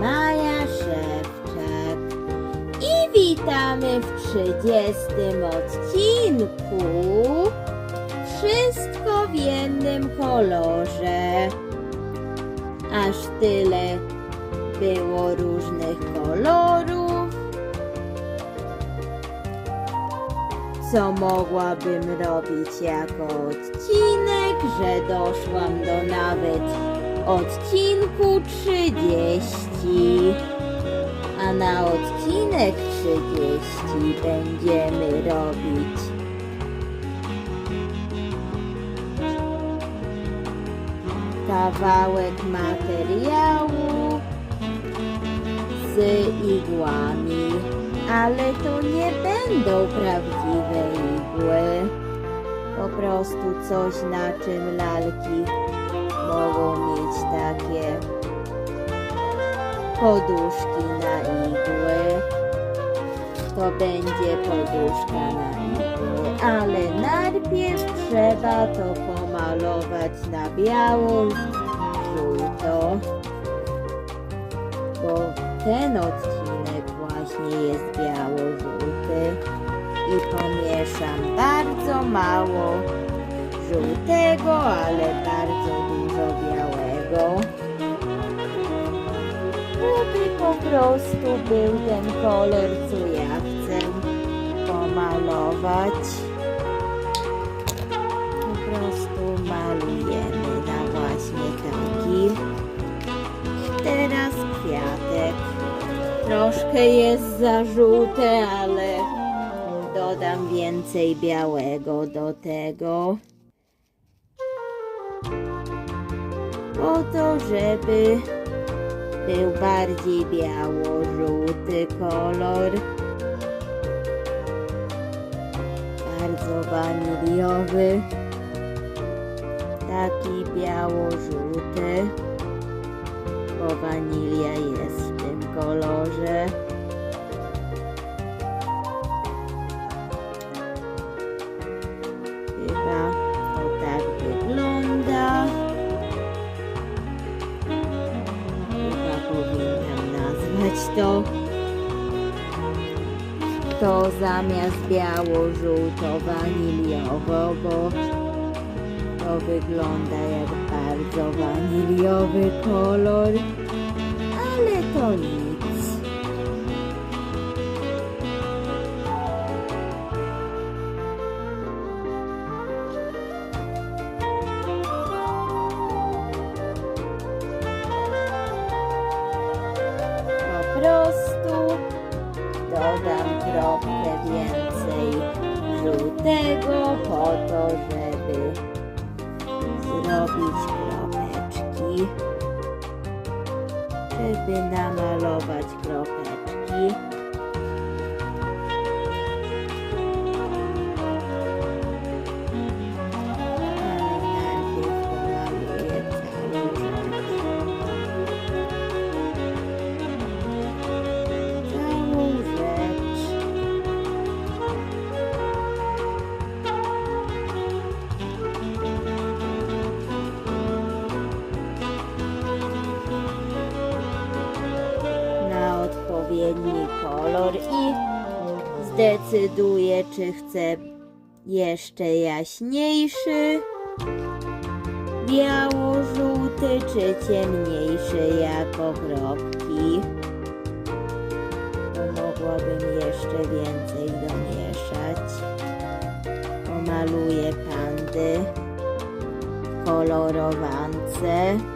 Maja Szewczak i witamy w 30 odcinku Wszystko w jednym kolorze. Aż tyle było różnych kolorów, co mogłabym robić jako odcinek, że doszłam do nawet odcinku 30. A na odcinek 30 będziemy robić. Kawałek materiału z igłami, ale to nie będą prawdziwe igły. Po prostu coś na czym lalki mogą mieć takie poduszki na igły. To będzie poduszka na igły, ale najpierw trzeba to pomalować na biało, żółto, bo ten odcinek właśnie jest biało-żółty i pomieszam bardzo mało żółtego, ale bardzo dużo białego. Żeby po prostu był ten kolor, co ja chcę pomalować. Po prostu malujemy na właśnie taki. Teraz kwiatek. Troszkę jest za żółte, ale dodam więcej białego do tego. Po to, żeby był bardziej biało-żółty kolor. Bardzo waniliowy. Taki biało-żółty. Bo wanilia jest w tym kolorze. To. To zamiast biało-żółto-waniliowo, to wygląda jak bardzo waniliowy kolor, ale to nic. Żółtego po to, żeby zrobić kropeczki, żeby namalować kropeczki. Kolor i zdecyduję, czy chcę jeszcze jaśniejszy, biało-żółty, czy ciemniejszy jako kropki. To mogłabym jeszcze więcej domieszać. Pomaluję pandy w kolorowance.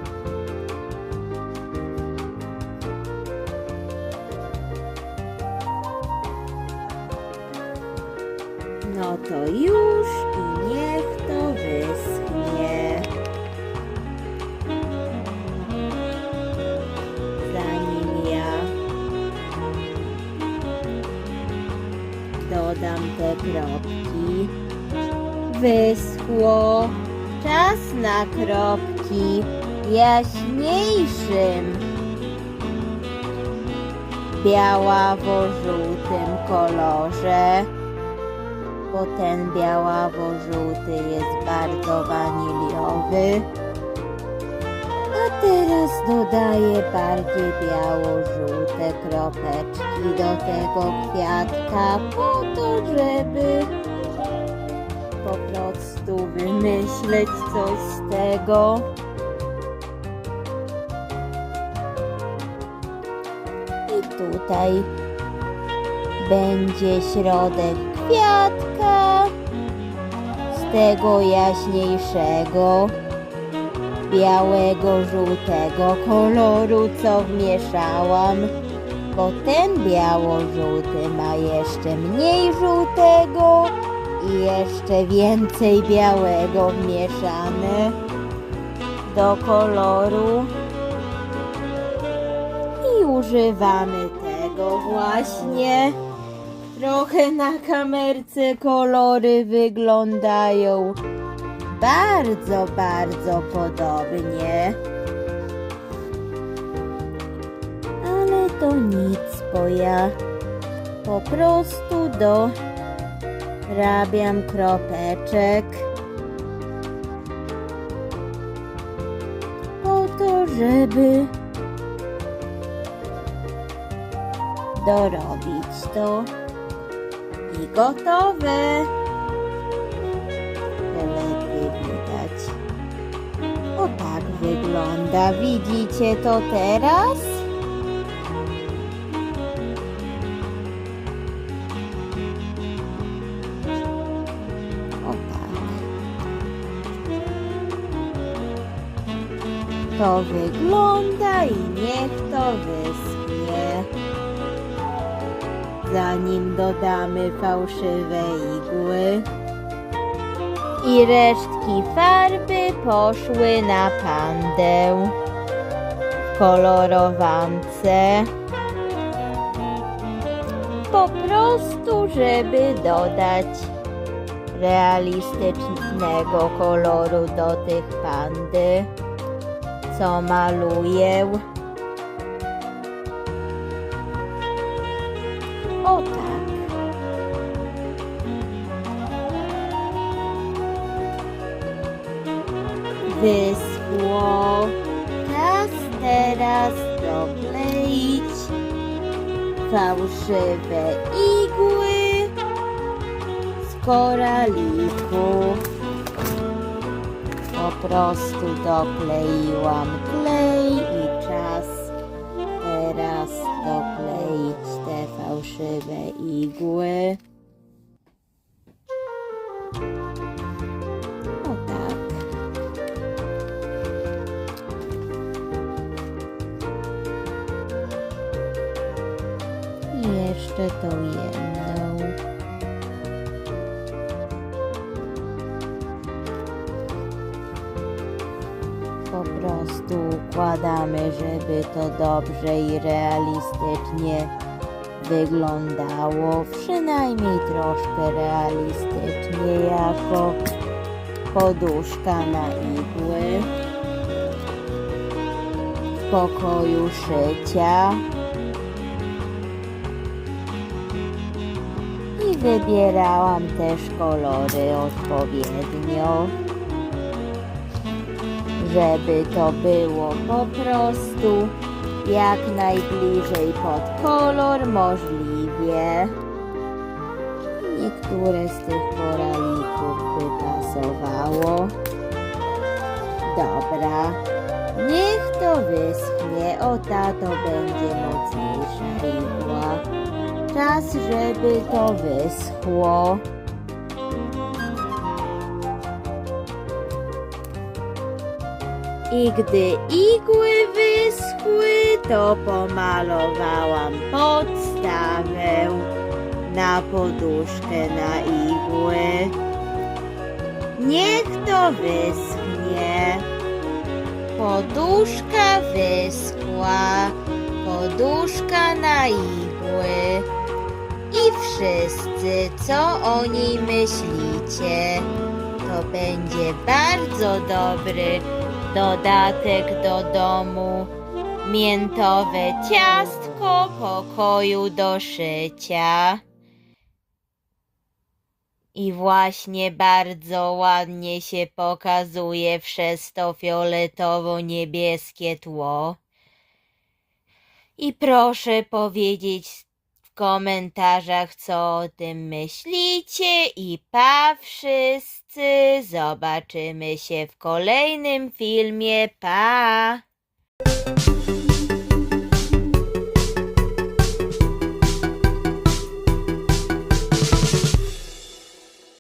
No to już i niech to wyschnie. Zanim ja dodam te kropki, wyschło. Czas na kropki jaśniejszym białawo-żółtym kolorze bo ten białawo-żółty jest bardzo waniliowy. A teraz dodaję bardziej biało-żółte kropeczki do tego kwiatka po to, żeby po prostu wymyśleć coś z tego. I tutaj będzie środek kwiatka z tego jaśniejszego białego, żółtego koloru, co wmieszałam, bo ten biało-żółty ma jeszcze mniej żółtego i jeszcze więcej białego wmieszane do koloru. I używamy tego właśnie. Trochę na kamerce kolory wyglądają. Bardzo, bardzo podobnie. Ale to nic, bo ja po prostu dorabiam kropeczek. Po to, żeby dorobić to gotowe. Lepiej widać. O tak wygląda. Widzicie to teraz? O tak. To wygląda i niech to wyschnie. Zanim dodamy fałszywe igły i resztki farby poszły na pandę w kolorowance. Po prostu, żeby dodać realistycznego koloru do tych pandy, co maluję. Wyschło. Czas teraz dokleić fałszywe igły z koraliku. Po prostu dokleiłam klej i czas teraz dokleić te fałszywe igły. Jeszcze tą jedną. Po prostu układamy, żeby to dobrze i realistycznie wyglądało. Przynajmniej troszkę realistycznie, jako poduszka na igły w pokoju szycia. Wybierałam też kolory odpowiednio, żeby to było po prostu jak najbliżej pod kolor możliwie. Niektóre z tych koralików by pasowało. Dobra, niech to wyschnie. O ta to będzie mocniejsza igła. Czas, żeby to wyschło. I gdy igły wyschły, to pomalowałam podstawę na poduszkę na igły. Niech to wyschnie. Poduszka wyschła, poduszka na igły. Wszyscy, co o niej myślicie? To będzie bardzo dobry dodatek do domu. Miętowe ciastko pokoju do szycia. I właśnie bardzo ładnie się pokazuje przez to fioletowo-niebieskie tło. I proszę powiedzieć komentarzach, co o tym myślicie. I pa wszyscy! Zobaczymy się w kolejnym filmie. Pa!